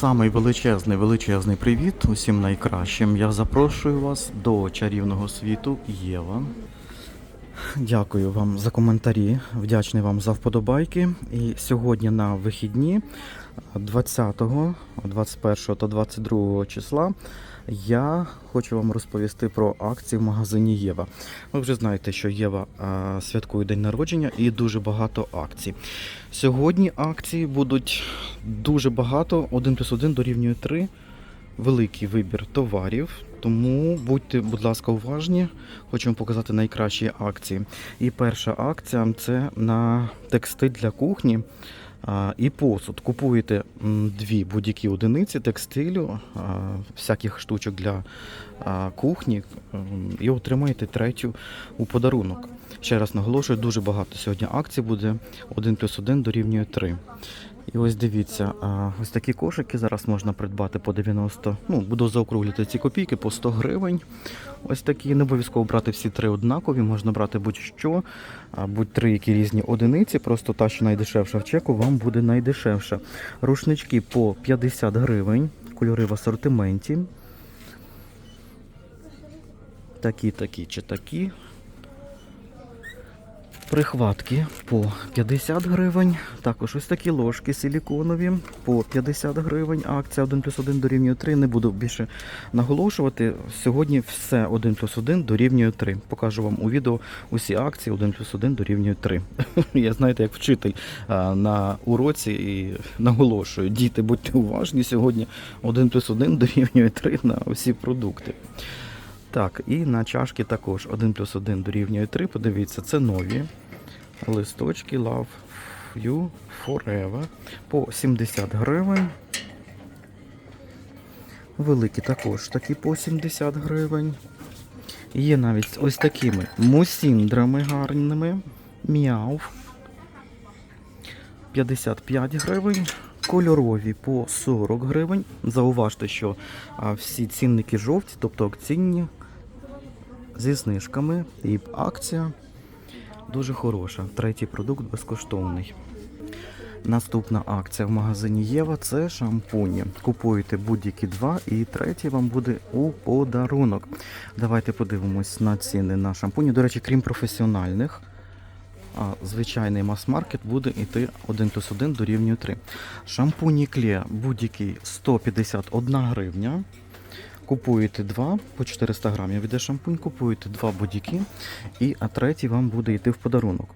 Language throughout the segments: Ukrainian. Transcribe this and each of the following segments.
Самий величезний величезний привіт усім найкращим. Я запрошую вас до чарівного світу Єва. Дякую вам за коментарі, вдячний вам за вподобайки. І сьогодні на вихідні 20, 21 та 22 числа я хочу вам розповісти про акції в магазині Єва. Ви вже знаєте, що Єва а, святкує день народження і дуже багато акцій. Сьогодні акції будуть дуже багато, 1 плюс 1 дорівнює 3. Великий вибір товарів, тому будьте, будь ласка, уважні. Хочу вам показати найкращі акції. І перша акція це на текстиль для кухні і посуд. Купуєте дві будь-які одиниці текстилю, всяких штучок для кухні і отримаєте третю у подарунок. Ще раз наголошую, дуже багато сьогодні акцій буде. 1 плюс 1 дорівнює 3. І ось дивіться, ось такі кошики зараз можна придбати по 90, ну, буду заокруглювати ці копійки по 100 гривень. Ось такі, не обов'язково брати всі три однакові, можна брати будь-що, будь-три які різні одиниці, просто та, що найдешевша в чеку, вам буде найдешевша. Рушнички по 50 гривень, кольори в асортименті. Такі, такі чи такі. Прихватки по 50 гривень. Також ось такі ложки силіконові по 50 гривень. Акція 1 плюс 1 дорівнює 3. Не буду більше наголошувати. Сьогодні все 1 плюс 1 дорівнює 3. Покажу вам у відео усі акції 1 плюс 1 дорівнює 3. Я знаєте, як вчитель на уроці і наголошую. Діти, будьте уважні, сьогодні 1 плюс 1 дорівнює 3 на всі продукти. Так, і на чашки також 1 плюс 1 дорівнює 3. Подивіться, це нові листочки Love You Forever по 70 гривень. Великі також такі по 70 гривень. Є навіть ось такими мусіндрами гарними. М'яв 55 гривень. Кольорові по 40 гривень. Зауважте, що всі цінники жовті, тобто акційні, зі знижками. І акція дуже хороша. Третій продукт безкоштовний. Наступна акція в магазині Єва це шампуні. Купуєте будь-які два, і третій вам буде у подарунок. Давайте подивимось на ціни на шампуні. До речі, крім професіональних, звичайний мас-маркет буде йти 1 плюс 1 дорівнює 3. Шампуні Кле будь-який 151 гривня. Купуєте два по 400 грамів іде шампунь, купуєте два будь-які, і а третій вам буде йти в подарунок.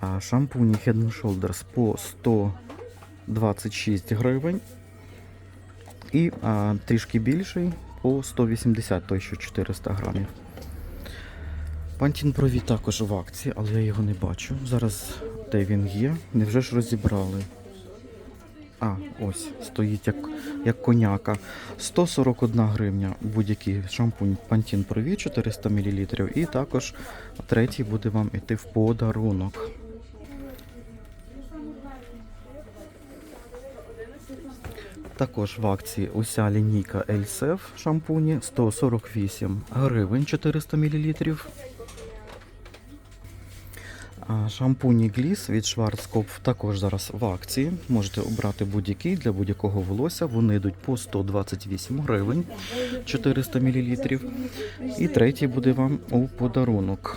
А шампуні Head and Shoulders по 126 гривень. І а, трішки більший по 180, той що 400 грамів. Пантін Прові також в акції, але я його не бачу. Зараз де він є. Невже ж розібрали? А, ось, стоїть як, як коняка. 141 гривня будь-який шампунь Pantene Pro V 400 мл. І також третій буде вам іти в подарунок. Також в акції уся лінійка Elsef шампуні 148 гривень 400 мл. А Шампуні Гліс від Schwarzkopf також зараз в акції. Можете обрати будь-який для будь-якого волосся. Вони йдуть по 128 гривень 400 мл. І третій буде вам у подарунок.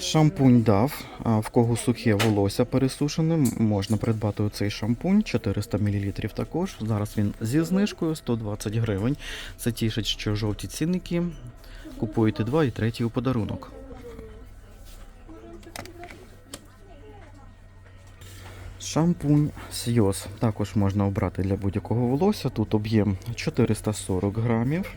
Шампунь дав, в кого сухе волосся пересушене, можна придбати оцей шампунь 400 мл також. Зараз він зі знижкою 120 гривень. Це тішить, що жовті цінники. Купуєте два і третій у подарунок. Шампунь Сйоз також можна обрати для будь-якого волосся. Тут об'єм 440 грамів,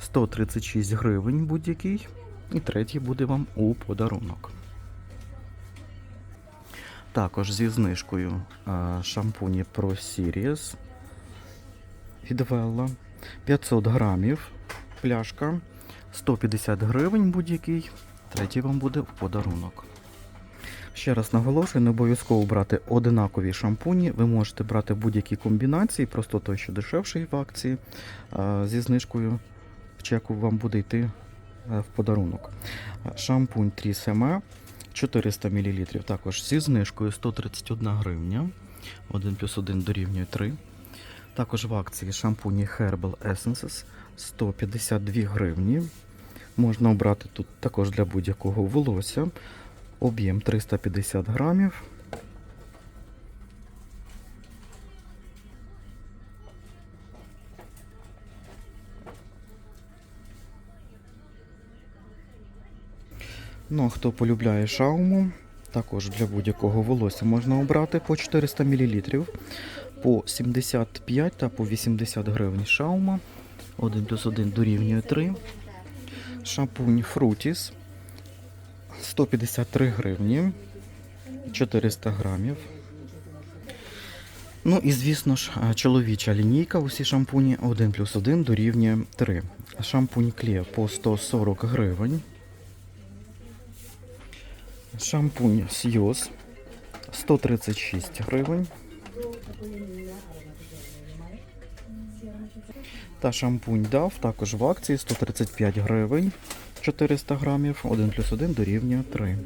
136 гривень будь-який. І третій буде вам у подарунок. Також зі знижкою шампуні Pro Series від Vella. 500 грамів пляшка, 150 гривень будь-який. Третій вам буде в подарунок. Ще раз наголошую, не обов'язково брати одинакові шампуні. Ви можете брати будь-які комбінації, просто той, що дешевший в акції. Зі знижкою в чеку вам буде йти е, в подарунок. Шампунь Трісема 400 мл. Також зі знижкою 131 гривня. 1 плюс 1 дорівнює 3. Також в акції шампуні Herbal Essences 152 гривні. Можна обрати тут також для будь-якого волосся. Об'єм 350 грамів. Ну, а хто полюбляє шауму, також для будь-якого волосся можна обрати по 400 мл, по 75 та по 80 гривень шаума. 1 плюс 1 дорівнює 3. Шампунь Frutis 153 гривні, 400 грамів. Ну і звісно ж, чоловіча лінійка, усі шампуні 1 плюс 1 дорівнює 3. Шампунь Клє по 140 гривень. Шампунь Сйоз 136 гривень. Та шампунь DAF також в акції 135 гривень 400 грамів, 1 плюс 1 дорівнює 3.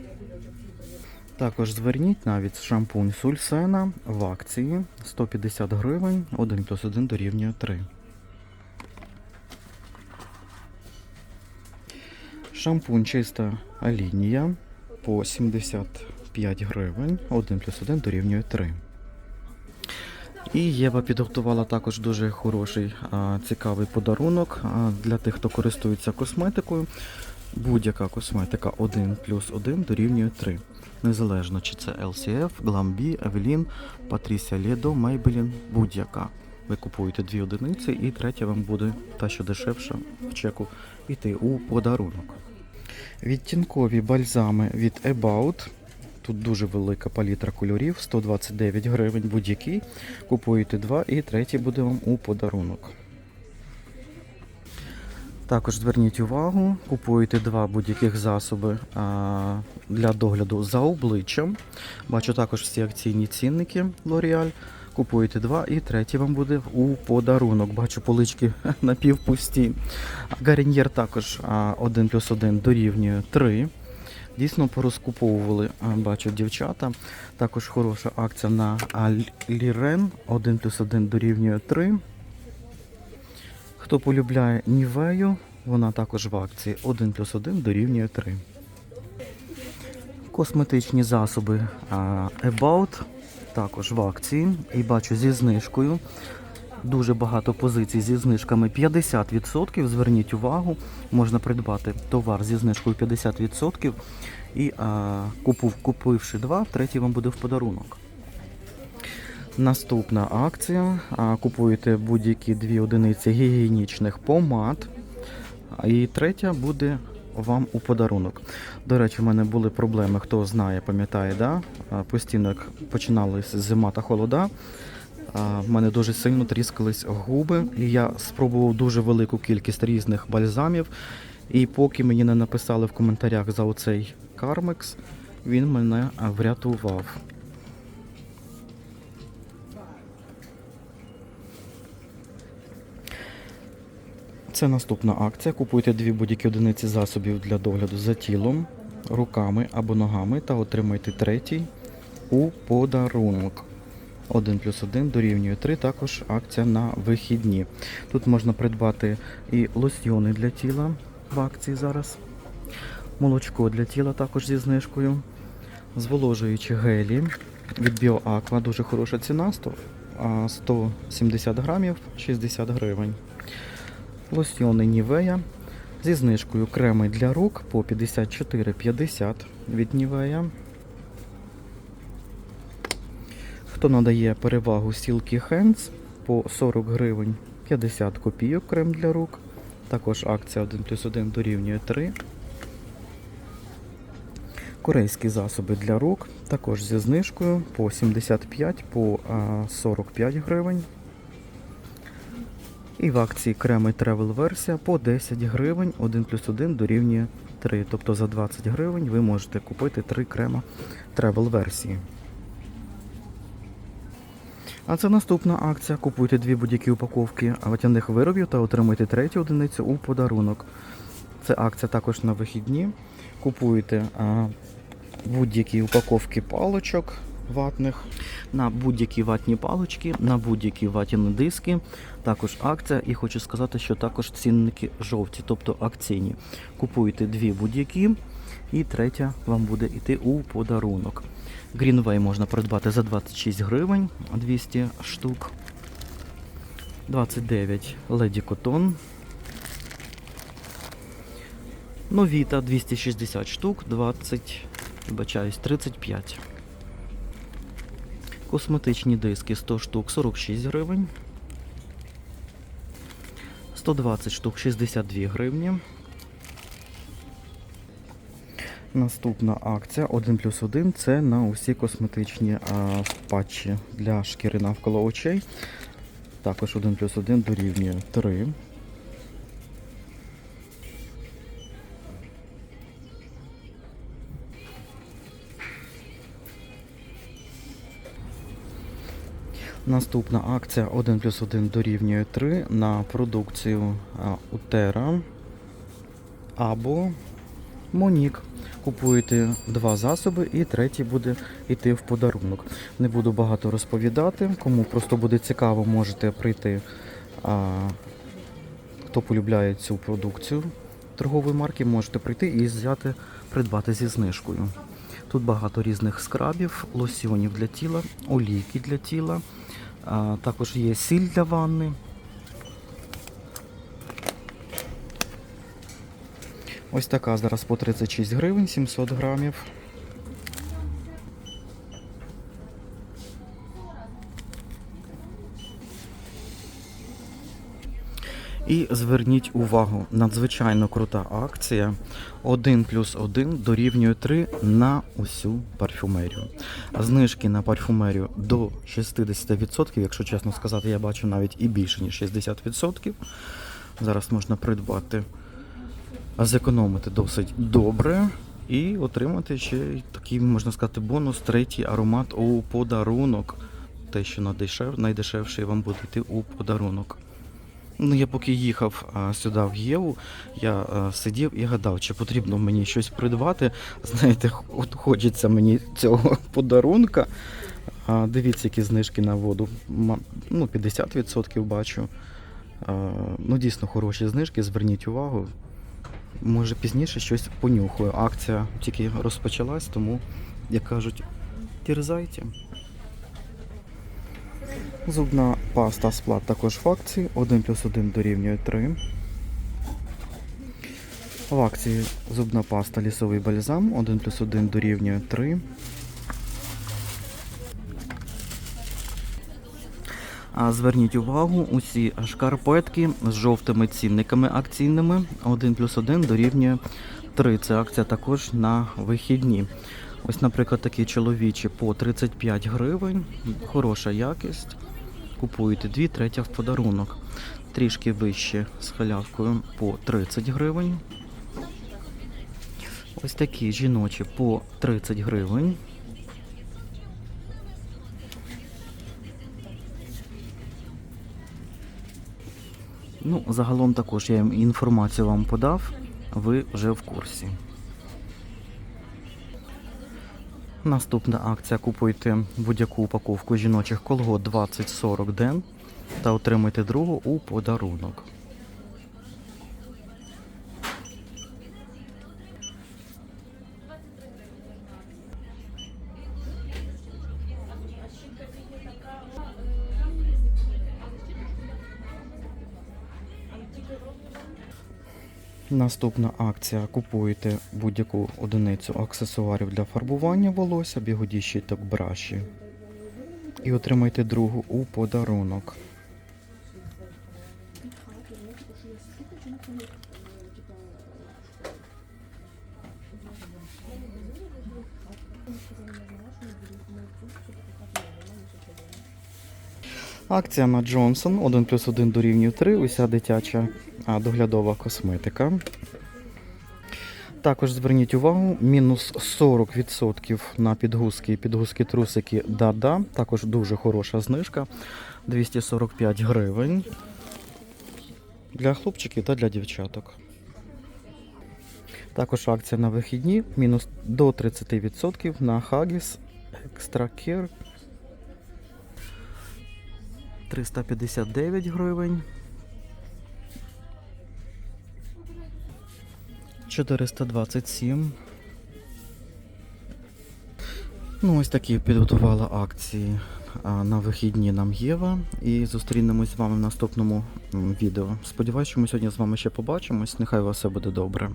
Також зверніть навіть шампунь Сульсена в акції 150 гривень, 1 плюс 1 дорівнює 3. Шампунь чиста лінія по 75 гривень, 1 плюс 1 дорівнює 3. І Єва підготувала також дуже хороший цікавий подарунок для тих, хто користується косметикою. Будь-яка косметика 1 плюс 1 дорівнює 3. Незалежно чи це LCF, Glambi, Evelyn, Patricia Ledo, Maybelline, будь-яка. Ви купуєте дві одиниці і третя вам буде та, що дешевша в чеку, йти у подарунок. Відтінкові бальзами від About. Тут дуже велика палітра кольорів, 129 гривень будь-який. Купуєте два і третій буде вам у подарунок. Також зверніть увагу, купуєте два будь-яких засоби для догляду за обличчям. Бачу також всі акційні цінники L'Oreal. Купуєте два і третій вам буде у подарунок. Бачу полички напівпусті. Гаріньєр також а, 1 плюс 1 дорівнює 3. Дійсно порозкуповували, бачу дівчата. Також хороша акція на Лірен 1 плюс 1 дорівнює 3. Хто полюбляє Нівею, вона також в акції 1 плюс 1 дорівнює 3. Косметичні засоби About також в акції. І бачу зі знижкою. Дуже багато позицій зі знижками 50%. Зверніть увагу, можна придбати товар зі знижкою 50%. І а, купив, купивши два, третій вам буде в подарунок. Наступна акція. Купуєте будь-які дві одиниці гігієнічних помад. І третя буде вам у подарунок. До речі, в мене були проблеми, хто знає, пам'ятає, да? Постійно як починалися зима та холода. В мене дуже сильно тріскались губи, і я спробував дуже велику кількість різних бальзамів. І поки мені не написали в коментарях за оцей кармекс, він мене врятував. Це наступна акція. Купуйте дві будь-які одиниці засобів для догляду за тілом, руками або ногами та отримайте третій у подарунок. 1 плюс 1 дорівнює 3, також акція на вихідні. Тут можна придбати і лосьйони для тіла в акції зараз. Молочко для тіла також зі знижкою. Зволожуючі гелі від BioAqua, дуже хороша ціна, 170 грамів, 60 гривень. Лосьйони Нівея зі знижкою креми для рук по 54,50 від Нівея. Хто надає перевагу Silky Hands по 40 гривень 50 копійок крем для рук. Також акція 1 плюс 1 дорівнює 3. Корейські засоби для рук також зі знижкою по 75 по 45 гривень. І в акції креми Travel версія по 10 гривень 1 плюс 1 дорівнює 3. Тобто за 20 гривень ви можете купити 3 крема Travel версії. А це наступна акція. Купуйте дві будь-які упаковки ватяних виробів та отримуйте третю одиницю у подарунок. Це акція також на вихідні. Купуєте будь-які упаковки палочок ватних, на будь-які ватні палички, на будь-які ватні диски. Також акція. І хочу сказати, що також цінники жовті, тобто акційні. Купуєте дві будь-які, і третя вам буде йти у подарунок. Greenway можна придбати за 26 гривень 200 штук. 29 Леді Котон. Новіта 260 штук, 20, вибачаюсь, 35. Косметичні диски 100 штук 46 гривень. 120 штук 62 гривні. Наступна акція 1 плюс 1 це на усі косметичні а, патчі для шкіри навколо очей. Також 1 плюс 1 дорівнює 3. Наступна акція 1 плюс 1 дорівнює 3 на продукцію Утера або Монік. Купуєте два засоби і третій буде йти в подарунок. Не буду багато розповідати. Кому просто буде цікаво, можете прийти. А, хто полюбляє цю продукцію торгової марки, можете прийти і взяти, придбати зі знижкою. Тут багато різних скрабів, лосьйонів для тіла, олійки для тіла. Також є сіль для ванни. Ось така зараз по 36 гривень, 700 грамів. І зверніть увагу, надзвичайно крута акція. 1 плюс 1 дорівнює 3 на усю парфюмерію. Знижки на парфюмерію до 60%, якщо чесно сказати, я бачу навіть і більше, ніж 60%. Зараз можна придбати зекономити досить добре і отримати ще такий, можна сказати, бонус, третій аромат у подарунок. Те, що найдешевший вам буде йти у подарунок. Ну, я поки їхав сюди в Єву, я сидів і гадав, чи потрібно мені щось придбати. Знаєте, от хочеться мені цього подарунка. Дивіться, які знижки на воду. Ну, 50% бачу. Ну, дійсно хороші знижки, зверніть увагу. Може пізніше щось понюхаю. Акція тільки розпочалась, тому, як кажуть, терзайте. Зубна паста сплат також в акції. 1 плюс 1 дорівнює 3. В акції зубна паста лісовий бальзам. 1 плюс 1 дорівнює 3. А зверніть увагу, усі шкарпетки з жовтими цінниками акційними 1 плюс 1 дорівнює 3. Це акція також на вихідні. Ось, наприклад, такі чоловічі по 35 гривень. Хороша якість. Купуєте дві, третя в подарунок. Трішки вище з халявкою по 30 гривень. Ось такі жіночі по 30 гривень. Ну, загалом також я інформацію вам подав, ви вже в курсі. Наступна акція купуйте будь-яку упаковку жіночих колгот 20-40 ден та отримайте другу у подарунок. Наступна акція. Купуєте будь-яку одиницю аксесуарів для фарбування волосся, бігоді щіток браші. І отримайте другу у подарунок. Акція на Джонсон 1 плюс 1 дорівнює 3. Уся дитяча доглядова косметика. Також зверніть увагу, мінус 40% на підгузки, і підгузки трусики Дада. Також дуже хороша знижка. 245 гривень. Для хлопчиків та для дівчаток. Також акція на вихідні, мінус до 30% на Хагіс Екстра Кер 359 гривень. 427. Ну, ось такі підготувала акції на вихідні нам Єва. І зустрінемось з вами в наступному відео. Сподіваюсь, що ми сьогодні з вами ще побачимось. Нехай у вас все буде добре.